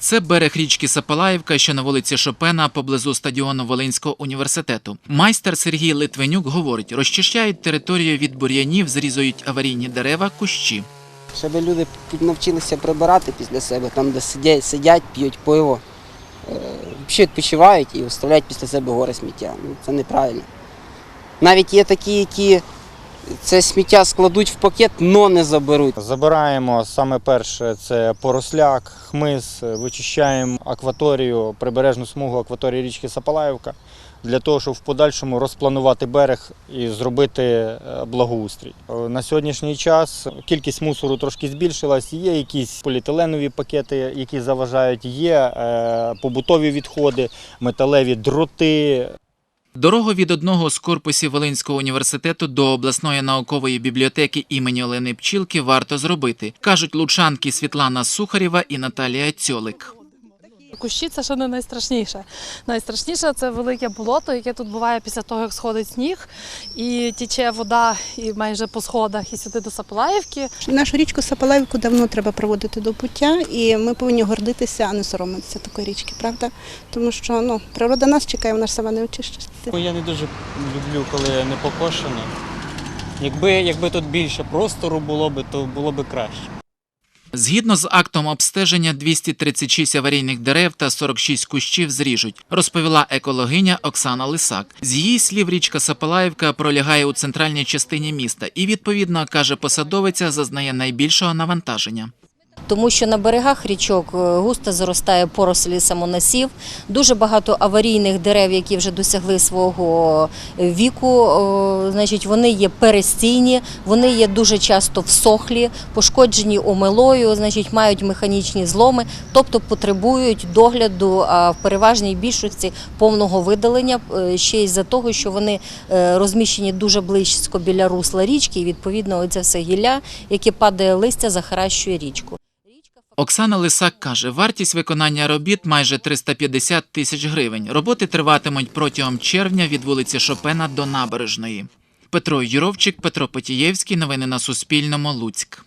Це берег річки Сапалаївка, що на вулиці Шопена поблизу стадіону Волинського університету. Майстер Сергій Литвинюк говорить, розчищають територію від бур'янів, зрізують аварійні дерева, кущі. Щоб люди навчилися прибирати після себе, там, де сидять, сидять п'ють пиво, е, взагалі відпочивають і оставляють після себе гори сміття. Ну, це неправильно. Навіть є такі, які це сміття складуть в пакет, але не заберуть. Забираємо саме перше це поросляк, хмиз, вичищаємо акваторію, прибережну смугу акваторії річки Сапалаївка для того, щоб в подальшому розпланувати берег і зробити е, благоустрій. Е, На сьогоднішній час кількість мусору трошки збільшилась. Є якісь поліетиленові пакети, які заважають, є е, побутові відходи, металеві дроти, Дорогу від одного з корпусів Волинського університету до обласної наукової бібліотеки імені Олени Пчілки варто зробити, кажуть лучанки Світлана Сухарєва і Наталія Цьолик. Кущі це ще не найстрашніше. Найстрашніше це велике болото, яке тут буває після того, як сходить сніг, і тіче вода і майже по сходах і сюди до Сапалаївки. Нашу річку Сапалаївку давно треба проводити до пуття, і ми повинні гордитися, а не соромитися такої річки, правда? Тому що ну, природа нас чекає, вона ж сама не очищить. Я не дуже люблю, коли не покошено. Якби, якби тут більше простору було б, то було б краще. Згідно з актом обстеження, 236 аварійних дерев та 46 кущів зріжуть, розповіла екологиня Оксана Лисак. З її слів, річка Сапалаївка пролягає у центральній частині міста і, відповідно, каже посадовиця, зазнає найбільшого навантаження. Тому що на берегах річок е, густо заростає порослі самонасів, дуже багато аварійних дерев, які вже досягли свого віку. Значить, вони є перестійні, вони є дуже часто всохлі, пошкоджені омилою, значить, мають механічні зломи, тобто потребують догляду а в переважній більшості повного видалення е, ще й за того, що вони е, розміщені дуже близько біля русла річки, і відповідно оце все гілля, яке падає листя, захаращує річку. Оксана Лисак каже, вартість виконання робіт майже 350 тисяч гривень. Роботи триватимуть протягом червня від вулиці Шопена до набережної. Петро Юровчик, Петро Потієвський. Новини на Суспільному. Луцьк.